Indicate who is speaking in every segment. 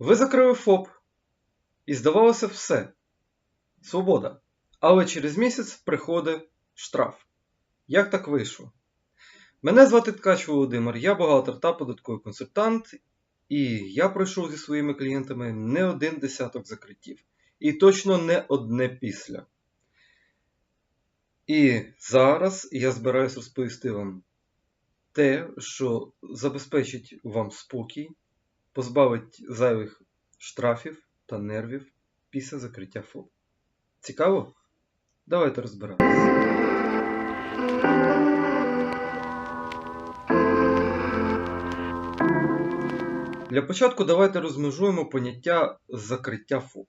Speaker 1: Ви закрили ФОП, і здавалося все. Свобода. Але через місяць приходить штраф. Як так вийшло? Мене звати Ткач Володимир, я бухгалтер та податковий консультант, і я пройшов зі своїми клієнтами не один десяток закриттів. І точно не одне після. І зараз я збираюсь розповісти вам те, що забезпечить вам спокій, позбавить зайвих штрафів та нервів після закриття ФОП. Цікаво? Давайте розбиратися. Для початку давайте розмежуємо поняття закриття ФОП.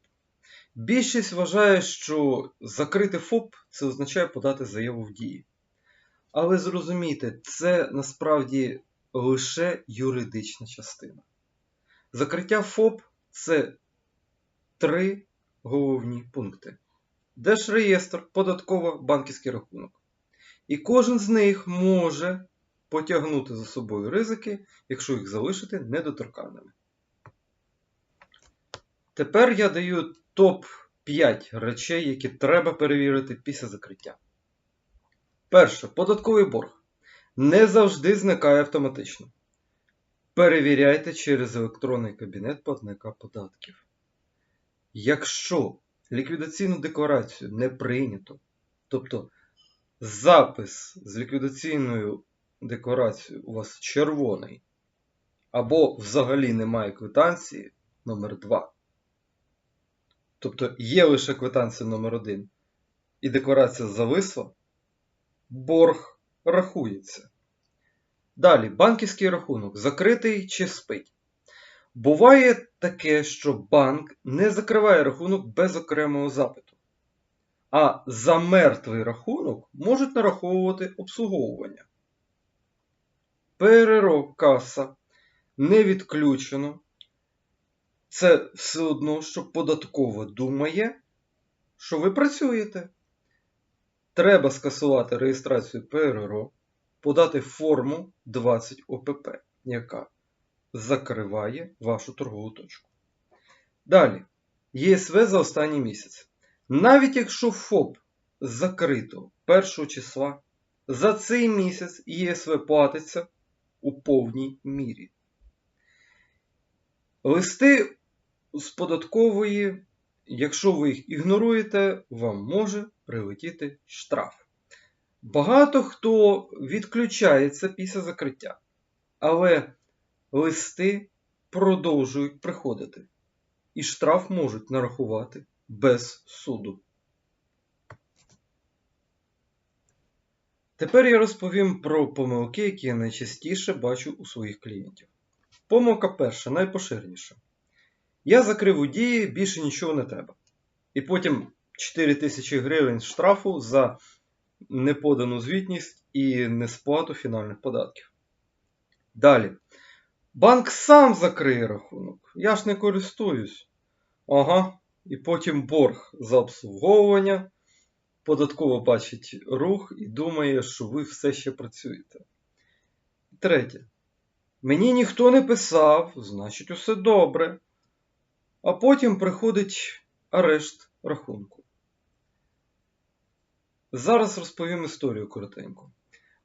Speaker 1: Більшість вважає, що закрити ФОП це означає подати заяву в дії. Але зрозумійте, це насправді лише юридична частина. Закриття ФОП це три головні пункти: Держреєстр, податкова, банківський рахунок. І кожен з них може потягнути за собою ризики, якщо їх залишити недоторканими. Тепер я даю топ-5 речей, які треба перевірити після закриття. Перше, податковий борг. Не завжди зникає автоматично. Перевіряйте через електронний кабінет платника податків. Якщо ліквідаційну декларацію не прийнято, тобто запис з ліквідаційною декларацією у вас червоний, або взагалі немає квитанції номер 2 Тобто є лише квитанція номер 1 і декларація зависла, борг рахується. Далі, банківський рахунок закритий чи спить. Буває таке, що банк не закриває рахунок без окремого запиту. А за мертвий рахунок можуть нараховувати обслуговування. ПРРО каса не відключено. Це все одно, що податково думає, що ви працюєте. Треба скасувати реєстрацію ПРРО, подати форму 20 ОПП, яка закриває вашу торгову точку. Далі, ЄСВ за останній місяць. Навіть якщо ФОП закрито 1 числа, за цей місяць ЄСВ платиться у повній мірі. Листи з податкової, якщо ви їх ігноруєте, вам може прилетіти штраф. Багато хто відключається після закриття, але листи продовжують приходити, і штраф можуть нарахувати без суду. Тепер я розповім про помилки, які я найчастіше бачу у своїх клієнтів. Помилка перша, найпоширеніша. Я закрив у дії, більше нічого не треба. І потім 4 тисячі гривень штрафу за неподану звітність і несплату фінальних податків. Далі. Банк сам закриє рахунок. Я ж не користуюсь. Ага. І потім борг за обслуговування. Податково бачить рух і думає, що ви все ще працюєте. Третє. Мені ніхто не писав, значить, усе добре. А потім приходить арешт рахунку. Зараз розповім історію коротенько.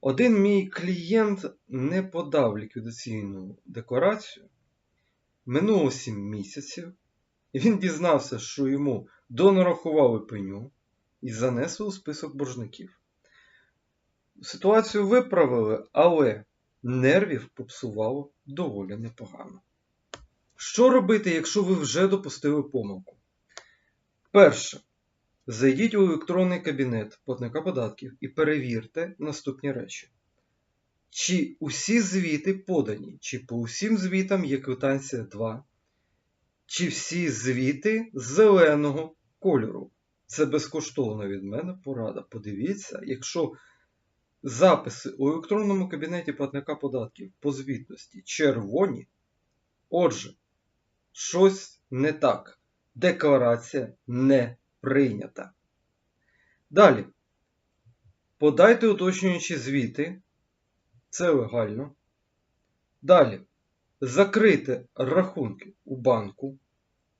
Speaker 1: Один мій клієнт не подав ліквідаційну декларацію. Минуло 7 місяців, і він дізнався, що йому донарахували пеню і занесли у список боржників. Ситуацію виправили, але нервів попсувало доволі непогано. Що робити, якщо ви вже допустили помилку? Перше. Зайдіть у електронний кабінет платника податків і перевірте наступні речі. Чи усі звіти подані, чи по усім звітам є квитанція 2, чи всі звіти зеленого кольору. Це безкоштовна від мене порада. Подивіться, якщо записи у електронному кабінеті платника податків по звітності червоні, отже, щось не так. Декларація не прийнята. Далі. Подайте уточнюючі звіти. Це легально. Далі. закрити рахунки у банку,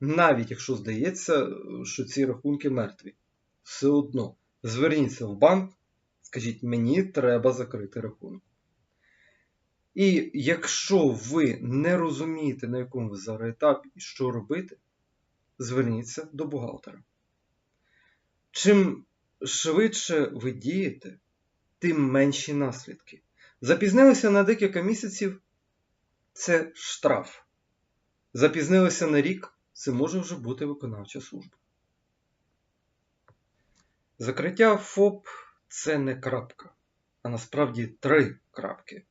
Speaker 1: навіть якщо здається, що ці рахунки мертві. Все одно зверніться в банк, скажіть, мені треба закрити рахунок. І якщо ви не розумієте, на якому ви зараз етапі і що робити, зверніться до бухгалтера. Чим швидше ви дієте, тим менші наслідки. Запізнилися на декілька місяців це штраф. Запізнилися на рік це може вже бути виконавча служба. Закриття ФОП це не крапка, а насправді три крапки.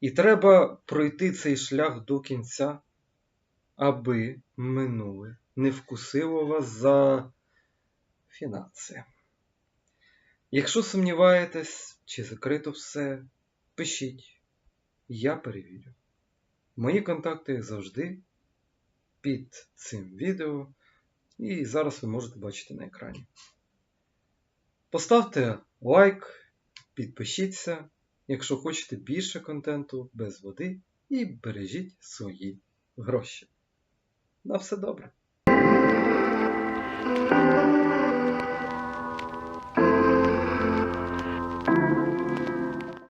Speaker 1: І треба пройти цей шлях до кінця, аби минуле не вкусило вас за фінанси. Якщо сумніваєтесь, чи закрито все, пишіть, я перевірю. Мої контакти завжди під цим відео, і зараз ви можете бачити на екрані. Поставте лайк, підпишіться, якщо хочете більше контенту без води, і бережіть свої гроші. На все добре!